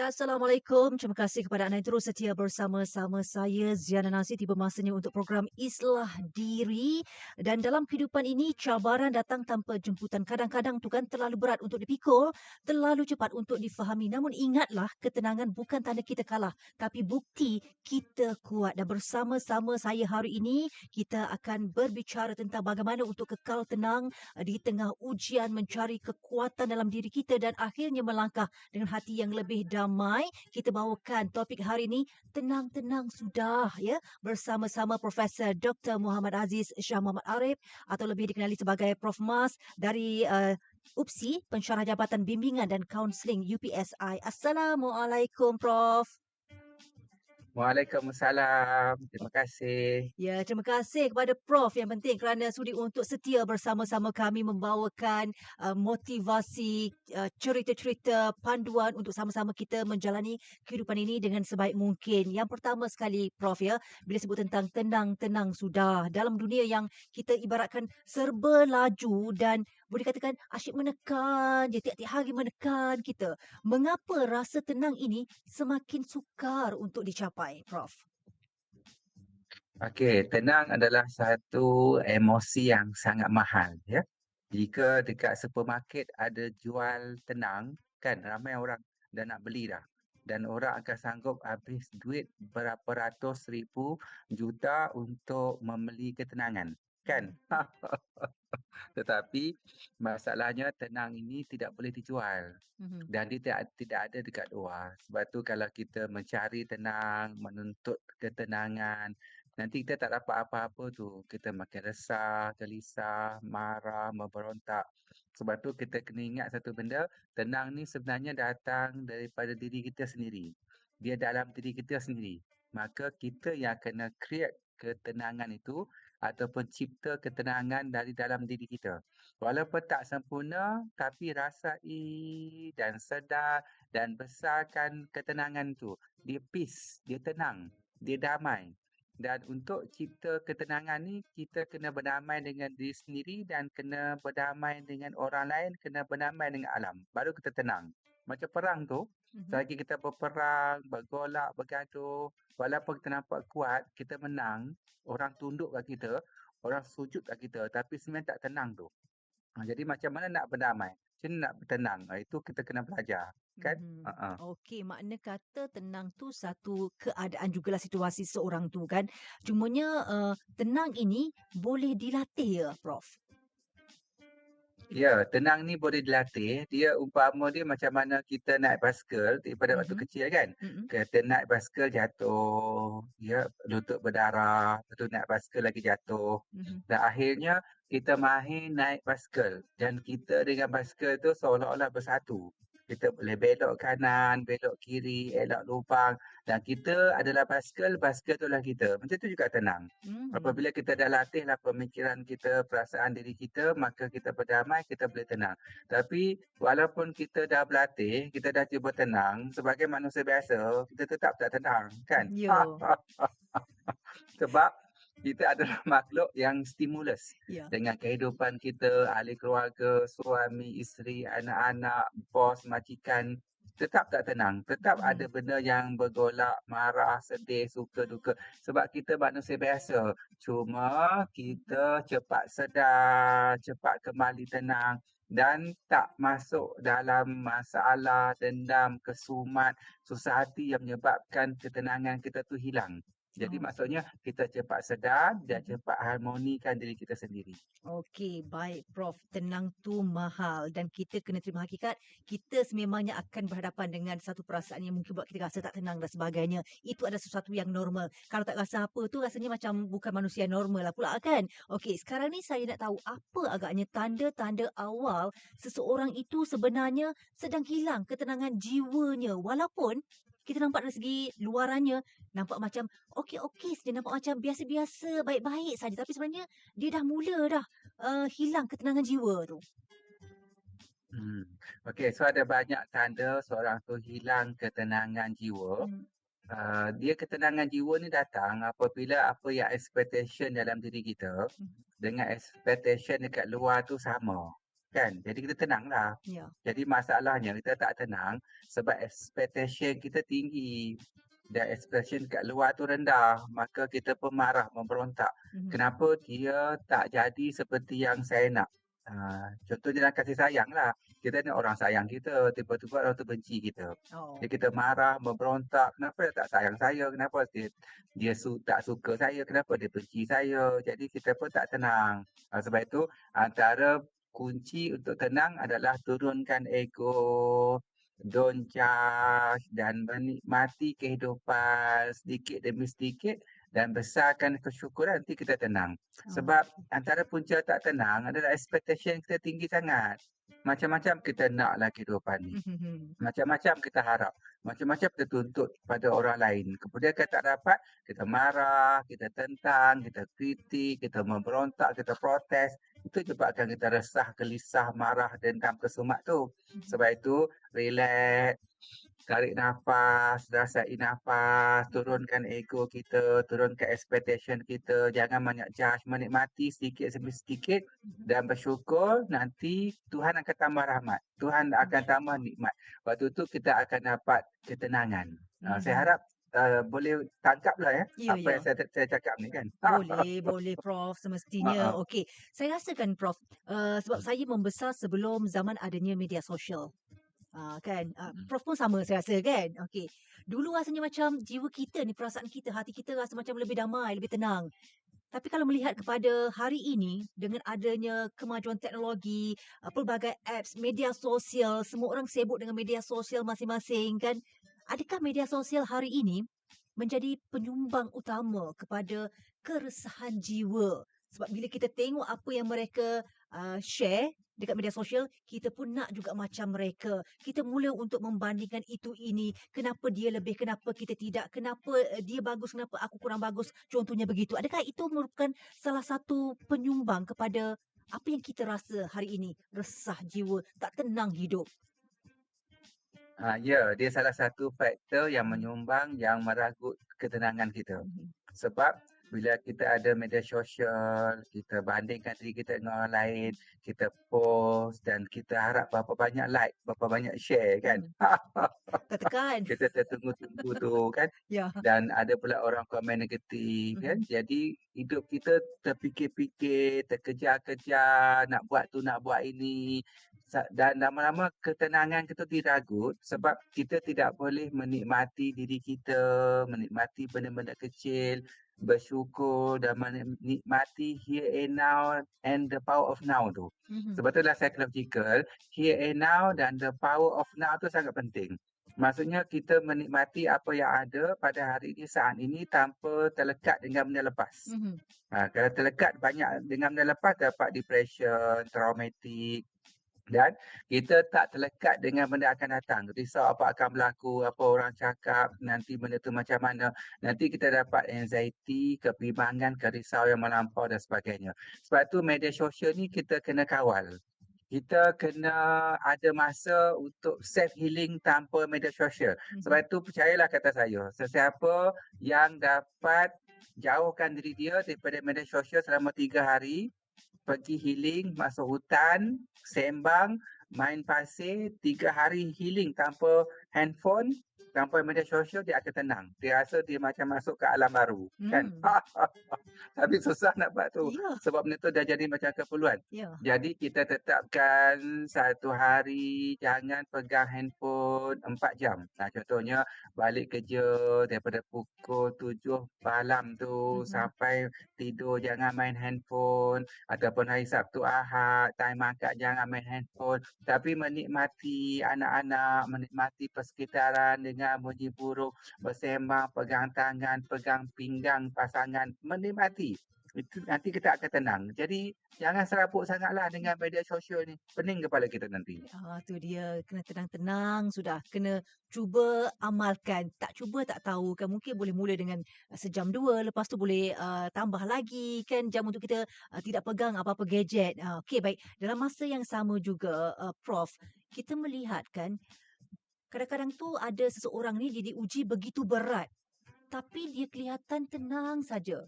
Baiklah, Assalamualaikum. Terima kasih kepada anda yang terus setia bersama-sama saya, Ziana Nasir. Tiba masanya untuk program Islah Diri. Dan dalam kehidupan ini, cabaran datang tanpa jemputan. Kadang-kadang tu kan terlalu berat untuk dipikul, terlalu cepat untuk difahami. Namun ingatlah, ketenangan bukan tanda kita kalah. Tapi bukti kita kuat. Dan bersama-sama saya hari ini, kita akan berbicara tentang bagaimana untuk kekal tenang di tengah ujian mencari kekuatan dalam diri kita dan akhirnya melangkah dengan hati yang lebih damai. Kita bawakan topik hari ini tenang-tenang sudah ya bersama-sama Profesor Dr. Muhammad Aziz Shah Muhammad Arif atau lebih dikenali sebagai Prof Mas dari uh, UPSI Pensyarah Jabatan Bimbingan dan Kaunseling UPSI. Assalamualaikum Prof. Waalaikumsalam. Terima kasih. Ya, terima kasih kepada Prof yang penting kerana sudi untuk setia bersama-sama kami membawakan uh, motivasi, uh, cerita-cerita, panduan untuk sama-sama kita menjalani kehidupan ini dengan sebaik mungkin. Yang pertama sekali Prof ya, bila sebut tentang tenang-tenang sudah dalam dunia yang kita ibaratkan serba laju dan boleh katakan asyik menekan je tiap-tiap hari menekan kita. Mengapa rasa tenang ini semakin sukar untuk dicapai, Prof? Okey, tenang adalah satu emosi yang sangat mahal ya. Jika dekat supermarket ada jual tenang, kan ramai orang dah nak beli dah. Dan orang akan sanggup habis duit berapa ratus ribu juta untuk membeli ketenangan. Kan? Tetapi masalahnya tenang ini tidak boleh dijual mm-hmm. dan dia tidak, tidak ada dekat luar. Sebab tu kalau kita mencari tenang, menuntut ketenangan, nanti kita tak dapat apa-apa tu. Kita makin resah, gelisah, marah, memberontak. Sebab tu kita kena ingat satu benda, tenang ni sebenarnya datang daripada diri kita sendiri. Dia dalam diri kita sendiri. Maka kita yang kena create ketenangan itu ataupun cipta ketenangan dari dalam diri kita. Walaupun tak sempurna, tapi rasai dan sedar dan besarkan ketenangan tu. Dia peace, dia tenang, dia damai. Dan untuk cipta ketenangan ni, kita kena berdamai dengan diri sendiri dan kena berdamai dengan orang lain, kena berdamai dengan alam. Baru kita tenang. Macam perang tu, mm-hmm. selagi kita berperang, bergolak, bergaduh, walaupun kita nampak kuat, kita menang, orang tunduk kat kita, orang sujud kat kita, tapi sebenarnya tak tenang tu. Ha, jadi macam mana nak berdamai? Macam nak bertenang? Ha, itu kita kena belajar. Kan? Mm-hmm. Uh-uh. Okey, makna kata tenang tu satu keadaan jugalah situasi seorang tu kan. Cumanya uh, tenang ini boleh dilatih ya, Prof? Ya, tenang ni boleh dilatih. Dia umpama dia macam mana kita naik basikal daripada mm-hmm. waktu kecil kan. Mm-hmm. Kita naik basikal jatuh, ya, lutut berdarah, lepas tu naik basikal lagi jatuh. Mm-hmm. Dan akhirnya kita mahir naik basikal dan kita dengan basikal tu seolah-olah bersatu kita boleh belok kanan, belok kiri, elak lubang dan kita adalah basikal, basikal itulah kita. Macam tu juga tenang. Hmm. Apabila kita dah latihlah pemikiran kita, perasaan diri kita, maka kita berdamai, kita boleh tenang. Tapi walaupun kita dah berlatih, kita dah cuba tenang, sebagai manusia biasa, kita tetap tak tenang, kan? Sebab kita adalah makhluk yang stimulus yeah. dengan kehidupan kita, ahli keluarga, suami, isteri, anak-anak, bos, majikan tetap tak tenang. Tetap hmm. ada benda yang bergolak, marah, sedih, suka, duka. Sebab kita manusia biasa. Cuma kita cepat sedar, cepat kembali tenang dan tak masuk dalam masalah, dendam, kesumat, susah hati yang menyebabkan ketenangan kita tu hilang. Jadi oh. maksudnya kita cepat sedar dan cepat harmonikan diri kita sendiri. Okey, baik Prof. Tenang tu mahal dan kita kena terima hakikat kita sememangnya akan berhadapan dengan satu perasaan yang mungkin buat kita rasa tak tenang dan sebagainya. Itu adalah sesuatu yang normal. Kalau tak rasa apa tu rasanya macam bukan manusia normal lah pula kan. Okey, sekarang ni saya nak tahu apa agaknya tanda-tanda awal seseorang itu sebenarnya sedang hilang ketenangan jiwanya walaupun kita nampak dari segi luarannya nampak macam okey-okey saja nampak macam biasa-biasa baik-baik saja tapi sebenarnya dia dah mula dah uh, hilang ketenangan jiwa tu. Hmm. Okey, so ada banyak tanda seorang tu hilang ketenangan jiwa. Hmm. Uh, dia ketenangan jiwa ni datang apabila apa yang expectation dalam diri kita hmm. dengan expectation dekat luar tu sama. Kan. Jadi kita tenanglah. Ya. Jadi masalahnya kita tak tenang sebab expectation kita tinggi dan expectation kat luar tu rendah, maka kita pun marah, memberontak. Mm-hmm. Kenapa dia tak jadi seperti yang saya nak? Uh, contohnya dalam kasih sayang lah. Kita ni orang sayang kita, tiba-tiba orang tu benci kita. Oh. Jadi kita marah, memberontak. Kenapa dia tak sayang saya? Kenapa dia, dia su- tak suka saya? Kenapa dia benci saya? Jadi kita pun tak tenang. Uh, sebab itu antara kunci untuk tenang adalah turunkan ego, don't judge dan menikmati kehidupan sedikit demi sedikit dan besarkan kesyukuran nanti kita tenang. Oh. Sebab antara punca tak tenang adalah expectation kita tinggi sangat. Macam-macam kita naklah kehidupan ni. Macam-macam kita harap. Macam-macam kita tuntut pada orang lain. Kemudian kita tak dapat, kita marah, kita tentang, kita kritik, kita memberontak, kita protes. Itu sebabkan kita resah, gelisah, marah, dendam, kesumat tu. Sebab itu, relax, tarik nafas, rasai nafas, turunkan ego kita, turunkan expectation kita, jangan banyak judge, menikmati sedikit demi sedikit dan bersyukur nanti Tuhan akan tambah rahmat. Tuhan akan tambah nikmat. Waktu tu kita akan dapat ketenangan. Uh, saya harap uh, boleh tangkap lah ya, ya apa ya. yang saya, saya cakap ni kan. Boleh, boleh Prof semestinya. Uh-huh. Okey, saya rasakan Prof, uh, sebab saya membesar sebelum zaman adanya media sosial. Uh, kan uh, Prof pun sama saya rasa kan Okey Dulu rasanya macam Jiwa kita ni Perasaan kita Hati kita rasa macam lebih damai Lebih tenang Tapi kalau melihat kepada hari ini Dengan adanya kemajuan teknologi Pelbagai apps Media sosial Semua orang sibuk dengan media sosial masing-masing kan Adakah media sosial hari ini menjadi penyumbang utama kepada keresahan jiwa? Sebab bila kita tengok apa yang mereka uh, share dekat media sosial, kita pun nak juga macam mereka. Kita mula untuk membandingkan itu ini. Kenapa dia lebih, kenapa kita tidak. Kenapa uh, dia bagus, kenapa aku kurang bagus. Contohnya begitu. Adakah itu merupakan salah satu penyumbang kepada apa yang kita rasa hari ini? Resah jiwa, tak tenang hidup. Ha, ya, dia salah satu faktor yang menyumbang yang meragut ketenangan kita. Mhm. Sebab bila kita ada media sosial, kita bandingkan diri kita dengan orang lain, kita post dan kita harap berapa banyak like, berapa banyak share kan. Hmm. Tertekan. kita tertunggu-tunggu tu kan. Ya. Dan ada pula orang komen negatif kan. Hmm. Jadi hidup kita terfikir-fikir, terkejar-kejar, nak buat tu, nak buat ini dan lama-lama ketenangan kita diragut sebab kita tidak boleh menikmati diri kita, menikmati benda-benda kecil, bersyukur dan menikmati here and now and the power of now tu. Mm-hmm. Sebab itulah psychological, here and now dan the power of now tu sangat penting. Maksudnya kita menikmati apa yang ada pada hari ini saat ini tanpa terlekat dengan benda lepas. Mm-hmm. Ha, kalau terlekat banyak dengan benda lepas dapat depression, traumatik, dan kita tak terlekat dengan benda akan datang. Risau apa akan berlaku, apa orang cakap, nanti benda tu macam mana. Nanti kita dapat anxiety, kebimbangan, kerisau yang melampau dan sebagainya. Sebab tu media sosial ni kita kena kawal. Kita kena ada masa untuk self healing tanpa media sosial. Mhm. Sebab tu percayalah kata saya, sesiapa yang dapat jauhkan diri dia daripada media sosial selama tiga hari, pergi healing, masuk hutan, sembang, main pasir, tiga hari healing tanpa handphone, tanpa media sosial dia akan tenang. Dia rasa dia macam masuk ke alam baru. Kan? Hmm. Kan? Tapi susah nak buat tu. Yeah. Sebab benda tu dah jadi macam keperluan. Yeah. Jadi kita tetapkan satu hari jangan pegang handphone empat jam. Nah, contohnya balik kerja daripada pukul tujuh malam tu mm-hmm. sampai tidur jangan main handphone. Ataupun hari Sabtu Ahad, time makan jangan main handphone. Tapi menikmati anak-anak, menikmati persekitaran dengan bunyi burung, bersembang, pegang tangan, pegang pinggang pasangan, menikmati. Itu nanti kita akan tenang. Jadi jangan serabut sangatlah dengan media sosial ni. Pening kepala kita nanti. Ah tu dia kena tenang-tenang sudah kena cuba amalkan. Tak cuba tak tahu kan mungkin boleh mula dengan uh, sejam dua lepas tu boleh uh, tambah lagi kan jam untuk kita uh, tidak pegang apa-apa gadget. Uh, Okey baik. Dalam masa yang sama juga uh, prof kita melihat kan Kadang-kadang tu ada seseorang ni dia diuji begitu berat. Tapi dia kelihatan tenang saja.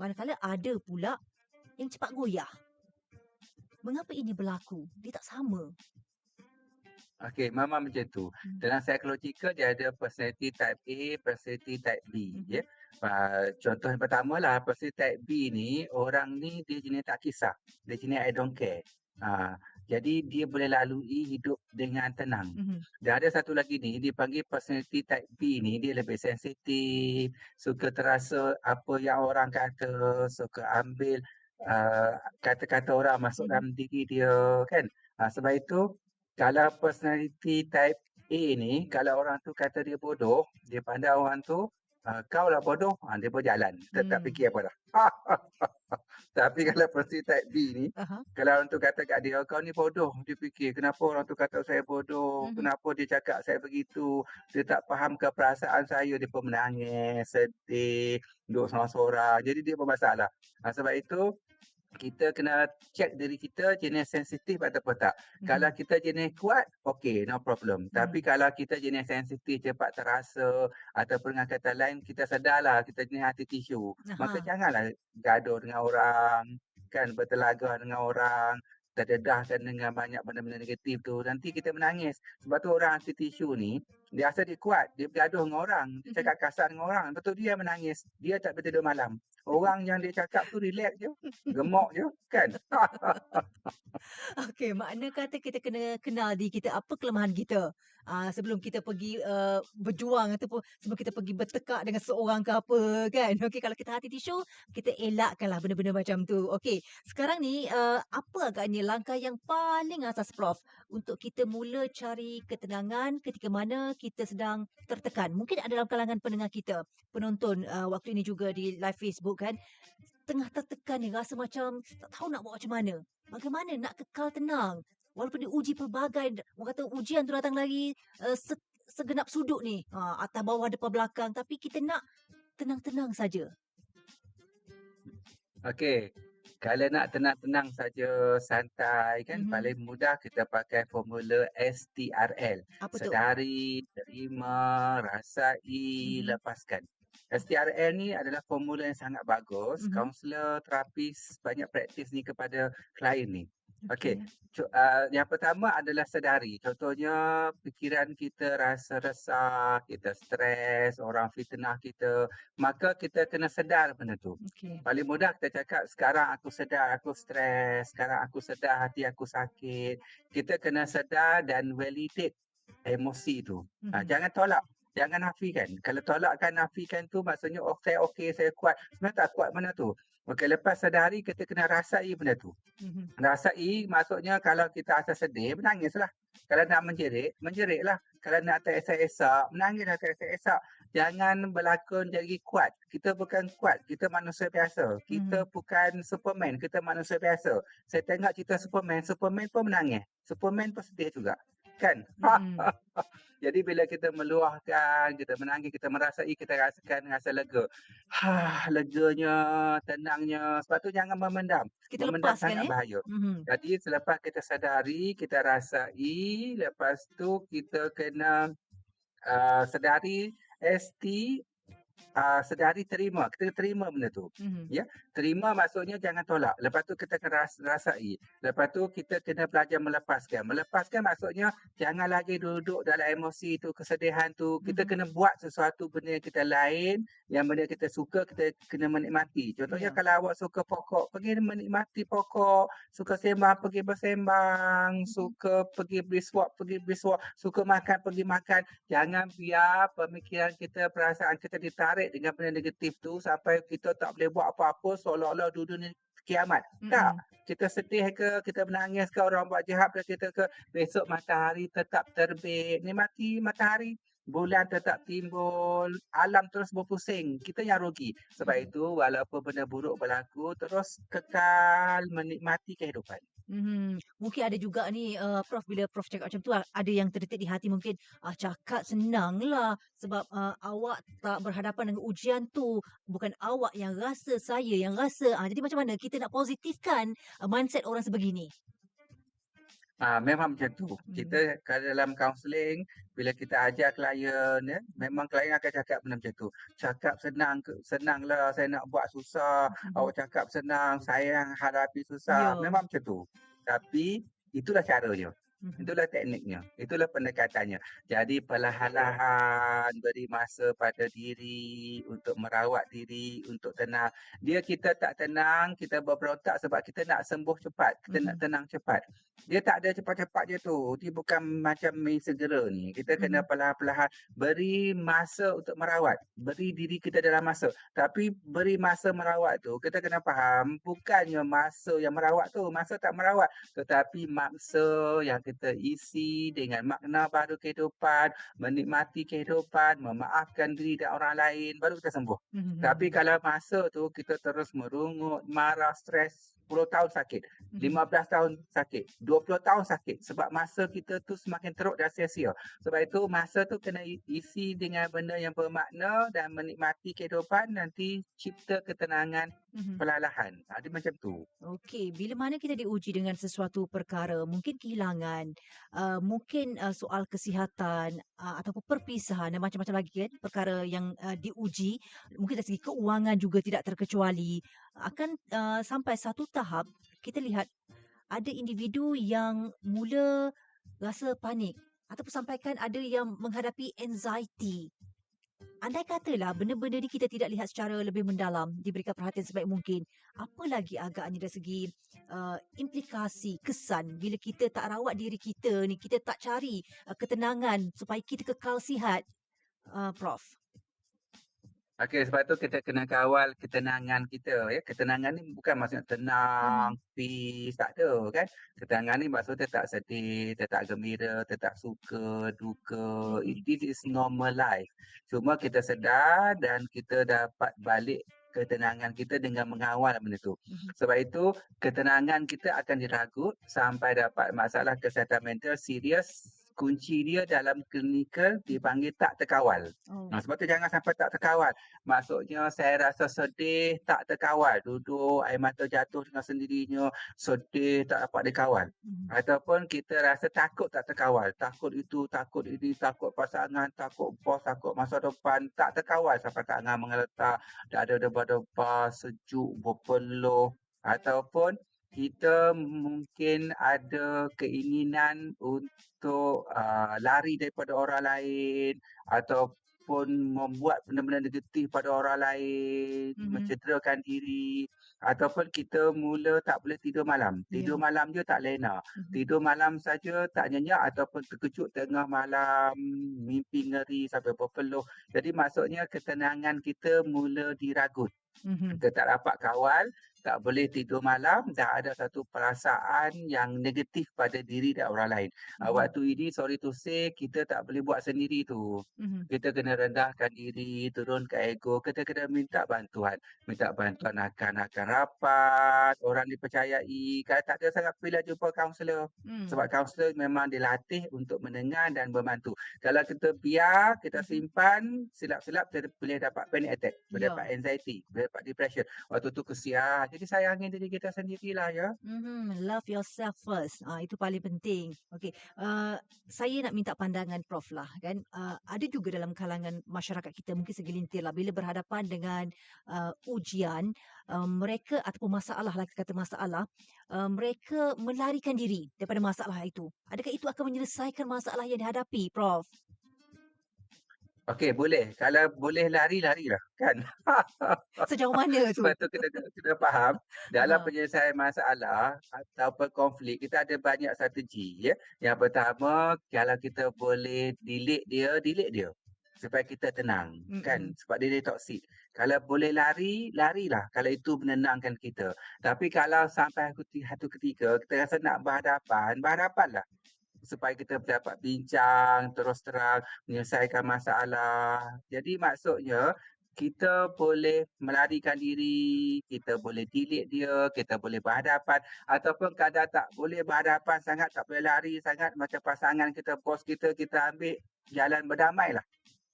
Manakala ada pula yang cepat goyah. Mengapa ini berlaku? Dia tak sama. Okey, memang macam tu. Hmm. Dalam psychological dia ada personality type A, personality type B. Hmm. Ya. Uh, contoh yang pertama lah, personality type B ni, orang ni dia jenis tak kisah. Dia jenis I don't care. Uh, jadi dia boleh lalui hidup dengan tenang. Mm-hmm. Dan ada satu lagi ni, dipanggil personality type B ni, dia lebih sensitif, suka terasa apa yang orang kata, suka ambil uh, kata-kata orang masuk mm-hmm. dalam diri dia kan. Uh, sebab itu kalau personality type A ni, kalau orang tu kata dia bodoh, dia pandang orang tu, uh, kau lah bodoh, uh, dia pun jalan. Tak, hmm. tak fikir apa dah. Tapi kalau personality type B ni, uh-huh. kalau orang tu kata kat dia, kau ni bodoh, dia fikir, kenapa orang tu kata saya bodoh, hmm. kenapa dia cakap saya begitu, dia tak faham ke perasaan saya, dia pun menangis, sedih, duduk seorang-seorang. Jadi dia bermasalah. Uh, sebab itu, kita kena check diri kita jenis sensitif ataupun tak. Hmm. Kalau kita jenis kuat, okay, no problem. Hmm. Tapi kalau kita jenis sensitif, cepat terasa ataupun dengan kata lain, kita sedarlah kita jenis hati tisu. Aha. Maka janganlah gaduh dengan orang, kan bertelaga dengan orang, terdedahkan dengan banyak benda-benda negatif tu. Nanti kita menangis. Sebab tu orang anti tisu ni, dia rasa dia kuat. Dia bergaduh dengan orang. Dia cakap kasar dengan orang. Betul dia menangis. Dia tak bertidur malam. Orang yang dia cakap tu relax je. Gemuk je. Kan? Okey, makna kata kita kena kenal di kita apa kelemahan kita. Uh, sebelum kita pergi uh, berjuang ataupun sebelum kita pergi bertekak dengan seorang ke apa kan. Okey, kalau kita hati tisu, kita elakkanlah benda-benda macam tu. Okey, sekarang ni uh, apa agaknya langkah yang paling asas Prof untuk kita mula cari ketenangan ketika mana kita sedang tertekan. Mungkin ada dalam kalangan pendengar kita, penonton uh, waktu ini juga di live Facebook kan, tengah tertekan ni rasa macam tak tahu nak buat macam mana. Bagaimana nak kekal tenang? Walaupun diuji pelbagai orang kata ujian tu datang lagi uh, se- segenap sudut ni. Uh, atas bawah depan belakang. Tapi kita nak tenang-tenang saja. Okey kalau nak tenang-tenang saja santai kan mm-hmm. paling mudah kita pakai formula STRL Apa sedari tu? terima rasai mm-hmm. lepaskan STRL ni adalah formula yang sangat bagus. Mm-hmm. Kaunselor, terapis banyak praktis ni kepada klien ni. Okey. Okay. Uh, yang pertama adalah sedari. Contohnya fikiran kita rasa resah, kita stres, orang fitnah kita, maka kita kena sedar benda tu. Okay. Paling mudah kita cakap sekarang aku sedar aku stres, sekarang aku sedar hati aku sakit. Kita kena sedar dan validate emosi tu. Mm-hmm. Uh, jangan tolak jangan nafikan. Kalau tolakkan nafikan tu maksudnya oh saya okey, saya kuat. Sebenarnya tak kuat mana tu. Okey, lepas sedari kita kena rasai benda tu. Mm-hmm. Rasai maksudnya kalau kita rasa sedih, menangislah. Kalau nak menjerit, menjeritlah. Kalau nak teresak-esak, menangislah teresak-esak. Jangan berlakon jadi kuat. Kita bukan kuat, kita manusia biasa. Kita mm-hmm. bukan Superman, kita manusia biasa. Saya tengok cerita Superman, Superman pun menangis. Superman pun sedih juga. Kan? Mm-hmm. Jadi bila kita meluahkan, kita menangis, kita merasai, kita rasakan rasa lega. Ha, leganya, tenangnya. Sebab tu jangan memendam. Kita memendam lepaskan sangat eh? bahaya. Mm-hmm. Jadi selepas kita sadari, kita rasai, lepas tu kita kena uh, sedari ST uh, sedari terima. Kita terima benda tu. Mm-hmm. Ya, terima maksudnya jangan tolak. Lepas tu kita kena ras- rasai. Lepas tu kita kena belajar melepaskan. Melepaskan maksudnya jangan lagi duduk dalam emosi tu, kesedihan tu. Kita mm-hmm. kena buat sesuatu benda yang kita lain, yang benda kita suka, kita kena menikmati. Contohnya yeah. kalau awak suka pokok, pergi menikmati pokok. Suka sembang, pergi bersembang. Mm-hmm. Suka pergi beriswap, pergi beriswap. Suka makan, pergi makan. Jangan biar pemikiran kita, perasaan kita ditarik dengan benda negatif tu sampai kita tak boleh buat apa-apa seolah-olah dunia ni kiamat. Mm-hmm. Tak. Kita sedih ke, kita menangis ke, orang buat jahat pada kita ke, besok matahari tetap terbit. Nikmati matahari. Bulan tetap timbul, alam terus berpusing. Kita yang rugi. Sebab mm-hmm. itu, walaupun benda buruk berlaku, terus kekal menikmati kehidupan. Hmm, mungkin ada juga ni uh, Prof bila Prof cakap macam tu ada yang terdetik di hati mungkin ah cakap senanglah sebab uh, awak tak berhadapan dengan ujian tu. Bukan awak yang rasa saya yang rasa. Ah jadi macam mana? Kita nak positifkan uh, mindset orang sebegini Ah, memang macam tu. Hmm. Kita kalau dalam counselling, bila kita ajar klien, ya, memang klien akan cakap benda macam tu. Cakap senang, senanglah saya nak buat susah. Hmm. Awak cakap senang, saya yang hadapi susah. Yo. Memang macam tu. Tapi itulah caranya. Mhm. Itulah tekniknya. Itulah pendekatannya. Jadi perlahan-lahan beri masa pada diri untuk merawat diri, untuk tenang. Dia kita tak tenang, kita berperotak sebab kita nak sembuh cepat. Kita mm-hmm. nak mhm. tenang cepat. Dia tak ada cepat-cepat je tu. Dia bukan macam main segera ni. Kita mm-hmm. kena mhm. perlahan-lahan beri masa untuk merawat. Beri diri kita dalam masa. Tapi beri masa merawat tu, kita kena faham bukannya masa yang merawat tu. Masa tak merawat. Tetapi masa yang kita kita isi dengan makna baru kehidupan, menikmati kehidupan, memaafkan diri dan orang lain, baru kita sembuh. Mm-hmm. Tapi kalau masa tu kita terus merungut, marah, stres, 10 tahun sakit, 15 mm-hmm. tahun sakit, 20 tahun sakit sebab masa kita tu semakin teruk dan sia-sia. Sebab itu masa tu kena isi dengan benda yang bermakna dan menikmati kehidupan nanti cipta ketenangan mm-hmm. perlahan-lahan. Ada ha, macam tu. Okey, bila mana kita diuji dengan sesuatu perkara, mungkin kehilangan, uh, mungkin uh, soal kesihatan uh, ataupun perpisahan dan macam-macam lagi kan perkara yang uh, diuji, mungkin dari segi keuangan juga tidak terkecuali akan uh, sampai satu tahap kita lihat ada individu yang mula rasa panik ataupun sampaikan ada yang menghadapi anxiety. Andai katalah benda-benda ni kita tidak lihat secara lebih mendalam, diberikan perhatian sebaik mungkin, apa lagi agaknya dari segi uh, implikasi, kesan bila kita tak rawat diri kita ni, kita tak cari uh, ketenangan supaya kita kekal sihat, uh, Prof? Okey, sebab tu kita kena kawal ketenangan kita. ya. Ketenangan ni bukan maksudnya tenang, hmm. peace, tak ada kan. Ketenangan ni maksudnya tak sedih, tak gembira, tak suka, duka. It is normal life. Cuma kita sedar dan kita dapat balik ketenangan kita dengan mengawal benda tu. Hmm. Sebab itu ketenangan kita akan diragut sampai dapat masalah kesihatan mental serius kunci dia dalam klinikal dipanggil tak terkawal. Oh. Nah, sebab tu jangan sampai tak terkawal. Maksudnya saya rasa sedih tak terkawal. Duduk air mata jatuh dengan sendirinya, sedih tak dapat dikawal. Hmm. Ataupun kita rasa takut tak terkawal. Takut itu, takut ini, takut pasangan, takut bos, takut masa depan. Tak terkawal sampai tangan mengeletak, ada debar-debar, sejuk, berpeluh. Ataupun kita mungkin ada keinginan untuk uh, lari daripada orang lain ataupun membuat benda-benda negatif pada orang lain, mm-hmm. mencederakan diri ataupun kita mula tak boleh tidur malam. Tidur yeah. malam je tak lena. Mm-hmm. Tidur malam saja tak nyenyak ataupun terkejut tengah malam, mimpi ngeri sampai berpeluh. Jadi maksudnya ketenangan kita mula diragut. Mm-hmm. Kita tak dapat kawal tak boleh tidur malam dah ada satu perasaan yang negatif pada diri dan orang lain. Mm-hmm. Waktu ini sorry to say kita tak boleh buat sendiri tu. Mm-hmm. Kita kena rendahkan diri, turunkan ego, kita kena minta bantuan. Minta bantuan akan-akan rapat, orang dipercayai. Kalau tak ada sangat pilih jumpa kaunselor. Mm. Sebab kaunselor memang dilatih untuk mendengar dan membantu. Kalau kita biar, kita mm-hmm. simpan, silap-silap kita boleh dapat panic attack, boleh yeah. dapat anxiety, boleh dapat depression. Waktu tu kesian, jadi sayangi diri kita sendirilah ya. Mm-hmm. Love yourself first. Ah itu paling penting. Okey. Uh, saya nak minta pandangan Prof lah kan. Uh, ada juga dalam kalangan masyarakat kita mungkin segelintir lah bila berhadapan dengan uh, ujian uh, mereka ataupun masalah lah kata masalah uh, mereka melarikan diri daripada masalah itu. Adakah itu akan menyelesaikan masalah yang dihadapi Prof? Okey, boleh. Kalau boleh lari, larilah. Kan? Sejauh mana tu? Sebab tu kita, kita faham. Dalam ha. penyelesaian masalah atau konflik, kita ada banyak strategi. Ya? Yang pertama, kalau kita boleh delete dia, delete dia. Supaya kita tenang. Mm-hmm. kan? Sebab dia, dia toksik. Kalau boleh lari, larilah. Kalau itu menenangkan kita. Tapi kalau sampai satu ketika, kita rasa nak berhadapan, berhadapanlah supaya kita dapat bincang terus terang menyelesaikan masalah. Jadi maksudnya kita boleh melarikan diri, kita boleh delete dia, kita boleh berhadapan ataupun kadang tak boleh berhadapan sangat, tak boleh lari sangat macam pasangan kita, bos kita, kita ambil jalan berdamai lah.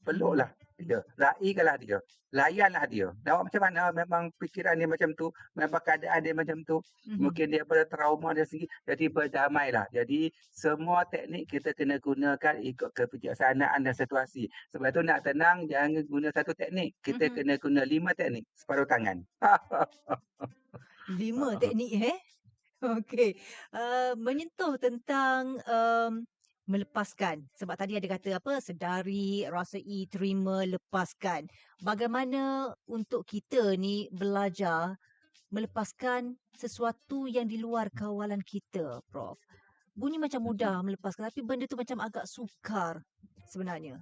Peluklah dia. Raikanlah dia. Layanlah dia. Awak macam mana memang fikiran dia macam tu, memang keadaan dia macam tu. Mm-hmm. Mungkin dia pada trauma dia sendiri. Jadi berdamailah. Jadi semua teknik kita kena gunakan ikut kebijaksanaan dan situasi. Sebab tu nak tenang jangan guna satu teknik. Kita mm-hmm. kena guna lima teknik separuh tangan. lima teknik eh? Okey, uh, menyentuh tentang, um, melepaskan. Sebab tadi ada kata apa, sedari, rasai, terima, lepaskan. Bagaimana untuk kita ni belajar melepaskan sesuatu yang di luar kawalan kita, Prof? Bunyi macam mudah melepaskan tapi benda tu macam agak sukar sebenarnya.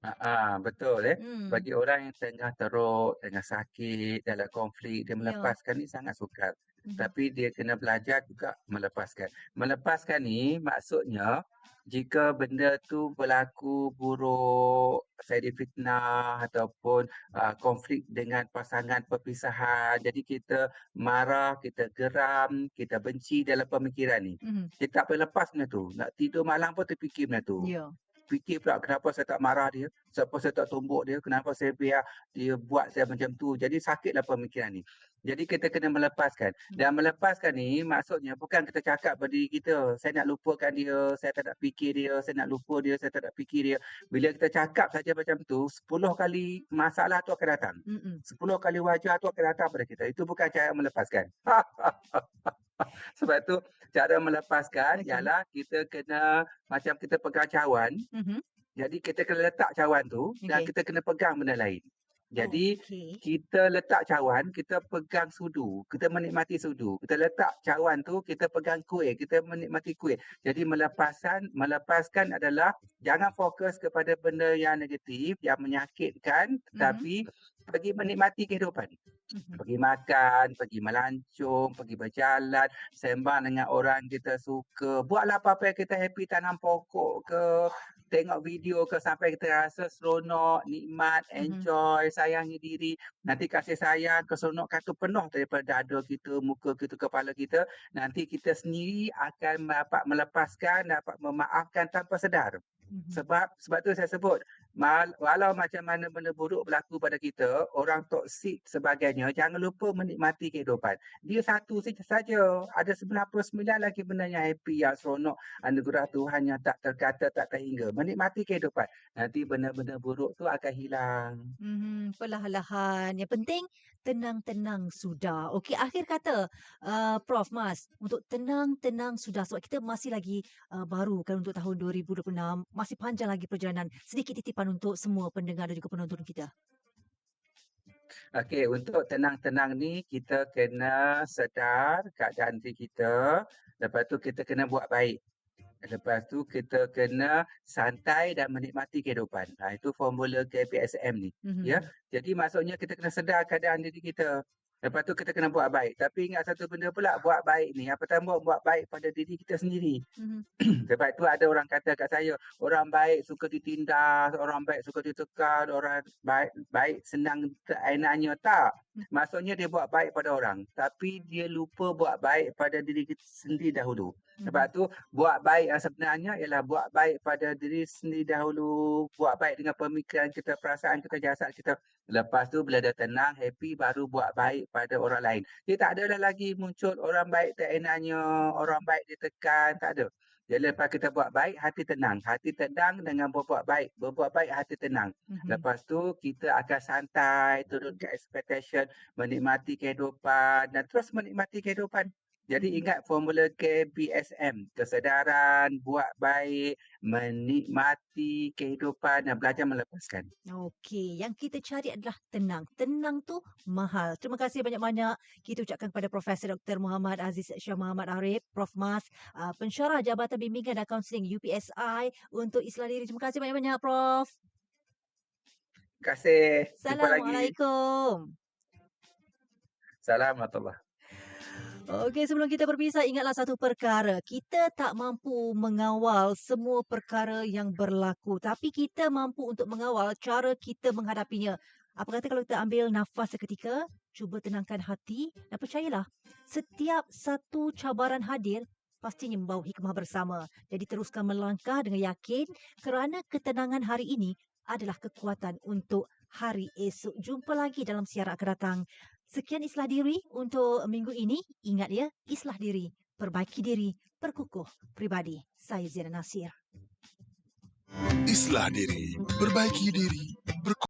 Ha, betul eh. Hmm. Bagi orang yang tengah teruk, tengah sakit, dalam konflik, dia ya. melepaskan ya. ni sangat sukar. Hmm. Tapi dia kena belajar juga melepaskan. Melepaskan ni maksudnya jika benda tu berlaku buruk, saya difitnah ataupun uh, konflik dengan pasangan perpisahan. Jadi kita marah, kita geram, kita benci dalam pemikiran ni. Hmm. Kita tak boleh lepas benda tu. Nak tidur malam pun terfikir benda tu. Yeah fikir pula kenapa saya tak marah dia, kenapa saya tak tumbuk dia, kenapa saya biar dia buat saya macam tu. Jadi sakitlah pemikiran ni. Jadi kita kena melepaskan. Hmm. Dan melepaskan ni maksudnya bukan kita cakap pada diri kita, saya nak lupakan dia, saya tak nak fikir dia, saya nak lupa dia, saya tak nak fikir dia. Bila kita cakap saja macam tu, 10 kali masalah tu akan datang. Mm-mm. 10 kali wajah tu akan datang pada kita. Itu bukan cara melepaskan. Sebab tu cara melepaskan okay. ialah kita kena macam kita pegang cawan. Mm-hmm. Jadi kita kena letak cawan tu okay. dan kita kena pegang benda lain. Jadi okay. kita letak cawan, kita pegang sudu, kita menikmati sudu. Kita letak cawan tu, kita pegang kuih, kita menikmati kuih. Jadi melepaskan, melepaskan adalah jangan fokus kepada benda yang negatif, yang menyakitkan, mm-hmm. Pergi menikmati kehidupan. Mm-hmm. Pergi makan, pergi melancong, pergi berjalan, sembang dengan orang kita suka. Buatlah apa-apa yang kita happy, tanam pokok ke, tengok video ke sampai kita rasa seronok, nikmat, mhm. enjoy, mm-hmm. sayangi diri. Nanti kasih sayang, keseronokan tu penuh daripada dada kita, muka kita, kepala kita. Nanti kita sendiri akan dapat melepaskan, dapat memaafkan tanpa sedar. Mm-hmm. Sebab sebab tu saya sebut walau macam mana benda buruk berlaku pada kita, orang toksik sebagainya, jangan lupa menikmati kehidupan. Dia satu saja. Ada 99 lagi benda yang happy, yang seronok, anugerah Tuhan yang tak terkata, tak terhingga. Menikmati kehidupan. Nanti benda-benda buruk tu akan hilang. Mm-hmm. Perlahan-lahan. Yang penting tenang-tenang sudah. Okey, akhir kata uh, Prof Mas, untuk tenang-tenang sudah sebab kita masih lagi uh, baru kan untuk tahun 2026, masih panjang lagi perjalanan. Sedikit titipan untuk semua pendengar dan juga penonton kita. Okey, untuk tenang-tenang ni kita kena sedar keadaan diri kita. Lepas tu kita kena buat baik. Lepas tu kita kena santai dan menikmati kehidupan. Ha, itu formula KPSM ni. Mm-hmm. Ya. Jadi maksudnya kita kena sedar keadaan diri kita. Lepas tu kita kena buat baik. Tapi ingat satu benda pula, buat baik ni. Apa pertama, buat baik pada diri kita sendiri. Mm-hmm. Sebab tu ada orang kata kat saya, orang baik suka ditindas, orang baik suka ditekan, orang baik baik senang enaknya. Tak. Mm. Maksudnya dia buat baik pada orang. Tapi dia lupa buat baik pada diri kita sendiri dahulu. Sebab tu buat baik yang sebenarnya ialah buat baik pada diri sendiri dahulu, buat baik dengan pemikiran kita, perasaan kita, jasad kita. Lepas tu bila dah tenang, happy baru buat baik pada orang lain. Dia tak ada lagi muncul orang baik tak enaknya, orang baik ditekan, tak ada. Jadi lepas kita buat baik, hati tenang. Hati tenang dengan berbuat baik. Berbuat baik, hati tenang. Mm-hmm. Lepas tu, kita akan santai, turun ke expectation, menikmati kehidupan dan terus menikmati kehidupan. Jadi ingat formula KBSM, kesedaran, buat baik, menikmati kehidupan dan belajar melepaskan. Okey, yang kita cari adalah tenang. Tenang tu mahal. Terima kasih banyak-banyak kita ucapkan kepada Profesor Dr. Muhammad Aziz Syah Muhammad Arif, Prof Mas, uh, pensyarah Jabatan Bimbingan dan Kaunseling UPSI untuk Islah Diri. Terima kasih banyak-banyak Prof. Terima kasih. Assalamualaikum. Assalamualaikum. Okey, sebelum kita berpisah, ingatlah satu perkara. Kita tak mampu mengawal semua perkara yang berlaku. Tapi kita mampu untuk mengawal cara kita menghadapinya. Apa kata kalau kita ambil nafas seketika, cuba tenangkan hati dan percayalah, setiap satu cabaran hadir, pastinya membawa hikmah bersama. Jadi teruskan melangkah dengan yakin kerana ketenangan hari ini adalah kekuatan untuk hari esok. Jumpa lagi dalam siaran akan datang. Sekian islah diri untuk minggu ini. Ingat ya, islah diri, perbaiki diri, perkukuh pribadi. Saya Zira Nasir. Islah diri, perbaiki diri, perkukuh.